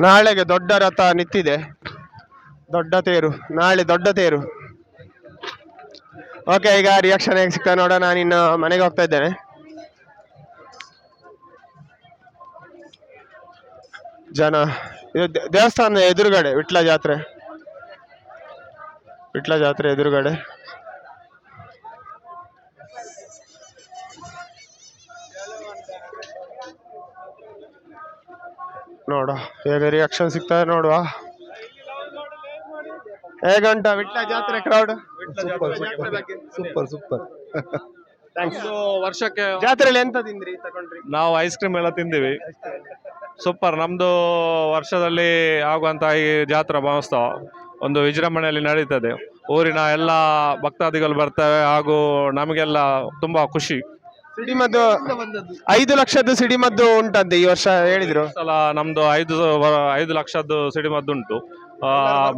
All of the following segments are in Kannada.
ನಾಳೆಗೆ ದೊಡ್ಡ ರಥ ನಿಂತಿದೆ. ದೊಡ್ಡ ತೇರು. ನಾಳೆ ದೊಡ್ಡ ತೇರು. ಓಕೆ ಈಗ ರಿಯಾಕ್ಷನ್ ಹೇಗೆ ಸಿಗ್ತಾ ನೋಡೋಣ. ನಾನು ಇನ್ನು ಮನೆಗೆ ಹೋಗ್ತಾ ಇದ್ದೇನೆ. ಜನ, ಇದು ದೇ- ದೇವಸ್ಥಾನದ ಎದುರುಗಡೆ, ವಿಟ್ಲ ಜಾತ್ರೆ. ವಿಟ್ಲ ಜಾತ್ರೆ ಎದುರುಗಡೆ. ನೋಡ ಹೇಗೆ ರಿಯಾಕ್ಷನ್ ಸಿಗ್ತದೆ ನೋಡುವ. ಹೇಗಂಟ ವಿಟ್ಲ ಜಾತ್ರೆ ಕ್ರೌಡ್ ಸೂಪರ್ ಸೂಪರ್ ಥ್ಯಾಂಕ್ಸ್ ವರ್ಷಕ್ಕೆ ಜಾತ್ರೆಯಲ್ಲಿ ಎಂತ ತಿಂದ್ರಿ ತಗೊಂಡ್ರಿ? ನಾವು ಐಸ್ ಕ್ರೀಮ್ ಎಲ್ಲ ತಿಂದಿವಿ. ಸೂಪರ್ ನಮ್ದು ವರ್ಷದಲ್ಲಿ ಆಗುವಂತ ಈ ಜಾತ್ರಾ ಮಹೋತ್ಸವ ಒಂದು ವಿಜೃಂಭಣೆಯಲ್ಲಿ ನಡೀತದೆ. ಊರಿನ ಎಲ್ಲ ಭಕ್ತಾದಿಗಳು ಬರ್ತವೆ ಹಾಗೂ ನಮಗೆಲ್ಲ ತುಂಬಾ ಖುಷಿ. ಸಿಡಿಮದ್ದು ಐದು ಲಕ್ಷದ್ದು ಸಿಡಿಮದ್ದು ಉಂಟಂತೆ ಈ ವರ್ಷ ಹೇಳಿದ್ರು. ಸಲ ನಮ್ದು ಐದು ಐದು ಲಕ್ಷದ್ದು ಸಿಡಿಮದ್ದುಂಟು ಆ,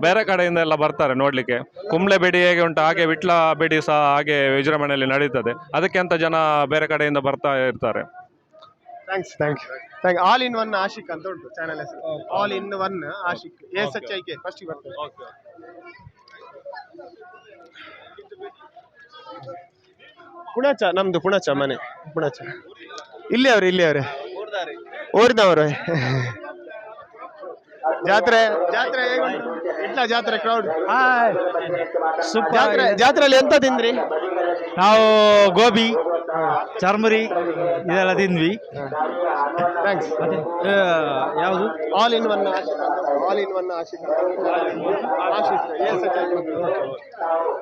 ಬೇರೆ ಕಡೆಯಿಂದ ಎಲ್ಲ ಬರ್ತಾರೆ ನೋಡ್ಲಿಕ್ಕೆ. ಕುಂಬ್ಳೆ ಬೆಡಿ ಹೇಗೆ ಉಂಟು ಹಾಗೆ ವಿಟ್ಲ ಬೆಡಿ ಸಹ ಹಾಗೆ ವಿಜೃಂಭಣೆಯಲ್ಲಿ ನಡೀತದೆ. ಅದಕ್ಕೆ ಅಂತ ಜನ ಬೇರೆ ಕಡೆಯಿಂದ ಬರ್ತಾ ಇರ್ತಾರೆ. Thanks thank you thank all in one Ashiq ಅಂತ ಉಂಟು ಚಾನಲ್ ಹೆಸರು. All in one Ashiq. S H I K first ಬರ್ತದೆ. ಪುಣಚ ನಮ್ದು ಪುಣಚ ಮನೆ. ಪುಣಚ. ಇಲ್ಲಿ ಅವ್ರು ಇಲ್ಲಿ ಅವ್ರೆ. ಊರಿನವರು ಜಾತ್ರೆ? ಜಾತ್ರೆ ಇಲ್ಲ ಇಟ್ಲ ಜಾತ್ರೆ ಕ್ರೌಡ್ ಜಾತ್ರೆ ಜಾತ್ರೆಯಲ್ಲಿ ಎಂತ ತಿಂದ್ರಿ? ನಾವು ಗೋಬಿ ಚರ್ಮರಿ ಇದೆಲ್ಲ ತಿಂದ್ವಿ. ಥ್ಯಾಂಕ್ಸ್ ಯಾವುದು? All in one all in one Ashiq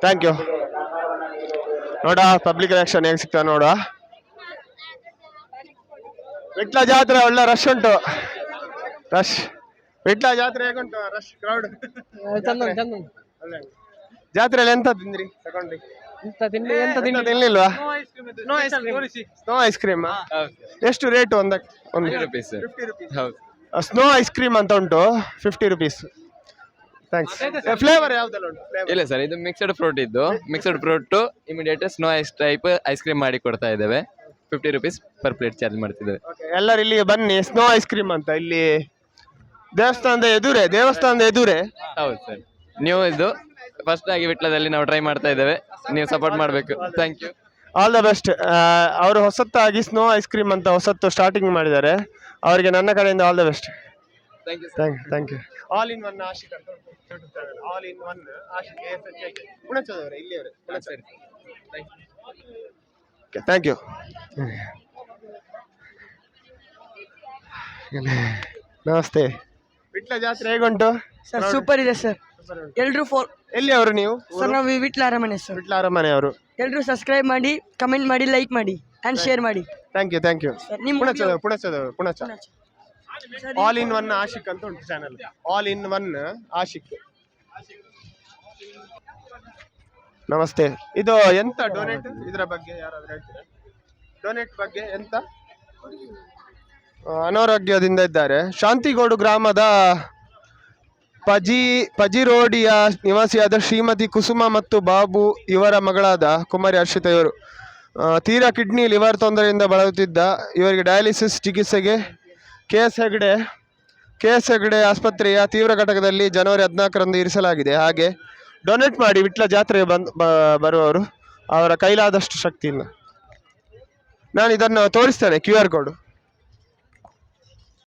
thank you ನೋಡ ಪಬ್ಲಿಕ್ ರಿಯಾಕ್ಷನ್ ಹೇಗೆ ಸಿಗ್ತಾ ನೋಡ. ವಿಟ್ಲ ಜಾತ್ರೆ ಒಳ್ಳೆ ರಶ್ ಉಂಟು. ರಶ್ ವಿಟ್ಲ ಜಾತ್ರೆ ಹೇಗುಂಟು? ರಶ್ ಕ್ರೌಡ್ ಜಾತ್ರೆಯಲ್ಲಿ ಎಂತ ತಿಂದ್ರಿ? ತಗೊಂಡ್ರಿ. ಎಂತ ತಿಂಡಿ ತಿನ್ಲಿಲ್ವಾ? ಸ್ನೋ ಐಸ್ ಕ್ರೀಮ್ ಎಷ್ಟು ರೇಟ್ ಒಂದಕ್ಕೆ? ಒಂದು. ರುಪೀಸ್ ಸ್ನೋ ಐಸ್ ಕ್ರೀಮ್ ಅಂತ ಉಂಟು. ಫಿಫ್ಟಿ ರುಪೀಸ್ ಥ್ಯಾಂಕ್ಸ್ ಫ್ಲೇವರ್ ಯಾವ್ದೆಲ್ಲ ಉಂಟು ಫ್ಲೇವರ್ ಇಲ್ಲ ಸರ್ ಇದು ಮಿಕ್ಸ್ಡ್ ಫ್ರೂಟ್ ಇದ್ದು. Mixed fruit immediate snow ice type ice cream ಮಾಡಿ ಕೊಡ್ತಾ ಇದ್ದೇವೆ. Fifty rupees per plate charge ಮಾಡ್ತಿದ್ದೇವೆ. ಎಲ್ಲರೂ ಇಲ್ಲಿಗೆ ಬನ್ನಿ ಸ್ನೋ ಐಸ್ ಕ್ರೀಮ್ ಅಂತ. ಇಲ್ಲಿ ದೇವಸ್ಥಾನದ ಎದುರೇ ದೇವಸ್ಥಾನದ ಎದುರೇ. ಹೌದು ಸರ್. ನ್ಯೂ ಇದು. ಫಸ್ಟ್ ಆಗಿ ವಿಟ್ಲದಲ್ಲಿ ನಾವು ಟ್ರೈ ಮಾಡ್ತಾ ಇದ್ದೇವೆ. ನೀವು ಸಪೋರ್ಟ್ ಮಾಡಬೇಕು. Thank you all the best ಅವರು ಹೊಸತ್ತಾಗಿ ಸ್ನೋ ಐಸ್ ಕ್ರೀಮ್ ಅಂತ ಹೊಸತ್ತು ಸ್ಟಾರ್ಟಿಂಗ್ ಮಾಡಿದ್ದಾರೆ. ಅವರಿಗೆ ನನ್ನ ಕಡೆಯಿಂದ all the best thank you thank thank you all in one Ashiq all in one Ashiq ಪುಣಚದವರೇ ಇಲ್ಲಿಯವರೇ. ಥ್ಯಾಂಕ್ ಯು ನಮಸ್ತೆ. ವಿಟ್ಲ ಜಾತ್ರೆ ಹೇಗುಂಟು? ಸರ್ ಸೂಪರ್ ಇದೆ ಸರ್. ಎಲ್ಲರೂ ಫೋನ್ ಎಲ್ಲಿ ಅವರು ನೀವು? ಸರ್ ನಾವು ವಿಟ್ಲ ಅರಮನೆ ಸರ್. ವಿಟ್ಲ ಅರಮನೆ ಅವರು. ಎಲ್ಲರೂ ಸಬ್ಸ್ಕ್ರೈಬ್ ಮಾಡಿ ಕಮೆಂಟ್ ಮಾಡಿ ಲೈಕ್ ಮಾಡಿ ಆ್ಯಂಡ್ ಶೇರ್ ಮಾಡಿ. Thank you thank you sir ನಿಮ್ಮ ಪುಣಚದವರು ಪುಣಚದವರು Punacha all in one Ashiq ಅಂತ ಉಂಟು channel all in one Ashiq ನಮಸ್ತೆ. ಇದು ಎಂತ ಡೊನೇಟ್ ಇದರ ಬಗ್ಗೆ ಯಾರಾದ್ರೂ ಹೇಳ್ತೀರಾ? ಡೊನೇಟ್ ಬಗ್ಗೆ ಎಂತ? ಅನಾರೋಗ್ಯದಿಂದ ಇದ್ದಾರೆ. ಶಾಂತಿಗೋಡು ಗ್ರಾಮದ ಪಜಿ, ಪಜಿರೋಡಿಯ ನಿವಾಸಿಯಾದ ಶ್ರೀಮತಿ ಕುಸುಮ ಮತ್ತು ಬಾಬು ಇವರ ಮಗಳಾದ ಕುಮಾರಿ ಹರ್ಷಿತ ಇವರು. ತೀರಾ ಕಿಡ್ನಿ, ಲಿವರ್ ತೊಂದರೆಯಿಂದ ಬಳಲುತ್ತಿದ್ದ ಇವರಿಗೆ ಡಯಾಲಿಸಿಸ್ ಚಿಕಿತ್ಸೆಗೆ K S Hegde K S Hegde ಆಸ್ಪತ್ರೆಯ ತೀವ್ರ ಘಟಕದಲ್ಲಿ ಜನವರಿ ಹದಿನಾಲ್ಕರಂದು ಇರಿಸಲಾಗಿದೆ. ಹಾಗೆ ಡೊನೇಟ್ ಮಾಡಿ ವಿಟ್ಲ ಜಾತ್ರೆಗೆ ಬಂದು ಬರುವವರು ಅವರ ಕೈಲಾದಷ್ಟು ಶಕ್ತಿಯಿಂದ. ನಾನು ಇದನ್ನು ತೋರಿಸ್ತೇನೆ ಕ್ಯೂ ಆರ್ ಕೋಡ್.